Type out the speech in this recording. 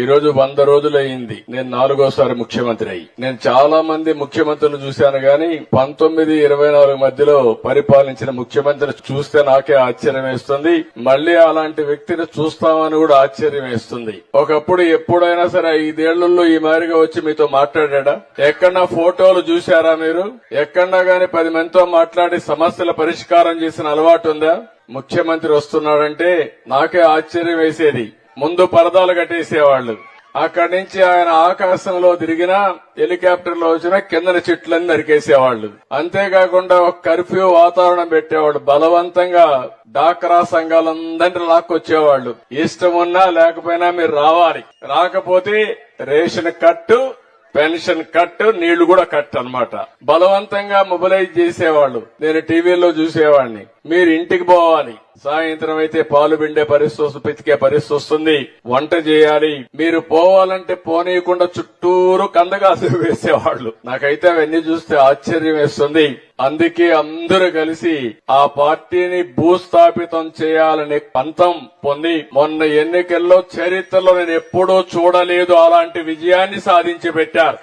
ఈ రోజు వంద రోజులు అయింది నేను నాలుగోసారి ముఖ్యమంత్రి అయ్యి నేను చాలా మంది ముఖ్యమంత్రులు చూశాను గాని పంతొమ్మిది ఇరవై నాలుగు మధ్యలో పరిపాలించిన ముఖ్యమంత్రి చూస్తే నాకే ఆశ్చర్యం వేస్తుంది. మళ్ళీ అలాంటి వ్యక్తిని చూస్తామని కూడా ఆశ్చర్యం వేస్తుంది. ఒకప్పుడు ఎప్పుడైనా సరే ఐదేళ్ళలో ఈ మాదిరిగా వచ్చి మీతో మాట్లాడా ఎక్కడన్నా ఫోటోలు చూశారా మీరు? ఎక్కడన్నా గాని పది మందితో మాట్లాడి సమస్యల పరిష్కారం చేసిన అలవాటు ఉందా ముఖ్యమంత్రి వస్తున్నాడంటే నాకే ఆశ్చర్యం వేసేది. ముందు పరదాలు కట్టేసేవాళ్ళు అక్కడి నుంచి ఆయన ఆకాశంలో తిరిగినా హెలికాప్టర్లో వచ్చినా కిందన చెట్లన్నీ నరికేసేవాళ్ళు అంతేకాకుండా ఒక కర్ఫ్యూ వాతావరణం పెట్టేవాళ్ళు. బలవంతంగా డాక్రా సంఘాలందరినీ లాక్కొచ్చేవాళ్ళు ఇష్టం ఉన్నా లేకపోయినా మీరు రావాలి. రాకపోతే రేషన్ కట్టు పెన్షన్ కట్ నీళ్ళు కూడా కట్ అన్నమాట. బలవంతంగా మొబిలైజ్ చేసేవాళ్ళు. నేను టీవీలో చూసేవాడిని. మీరు ఇంటికి పోవాలి. సాయంత్రం అయితే పాలు పిండే పరిస్థితి వస్తుంది, పితికే పరిస్థితి వస్తుంది. వంట చేయాలి. మీరు పోవాలంటే పోనీయకుండా చుట్టూరు కందగాసు వేసేవాళ్ళు. నాకైతే అవన్నీ చూస్తే ఆశ్చర్యం వేస్తుంది. అందుకే అందరూ కలిసి ఆ పార్టీని భూస్థాపితం చేయాలనే పంతం పొంది మొన్న ఎన్నికల్లో చరిత్రలో నేను ఎప్పుడూ చూడలేదు అలాంటి విజయాన్ని సాధించి పెట్టారు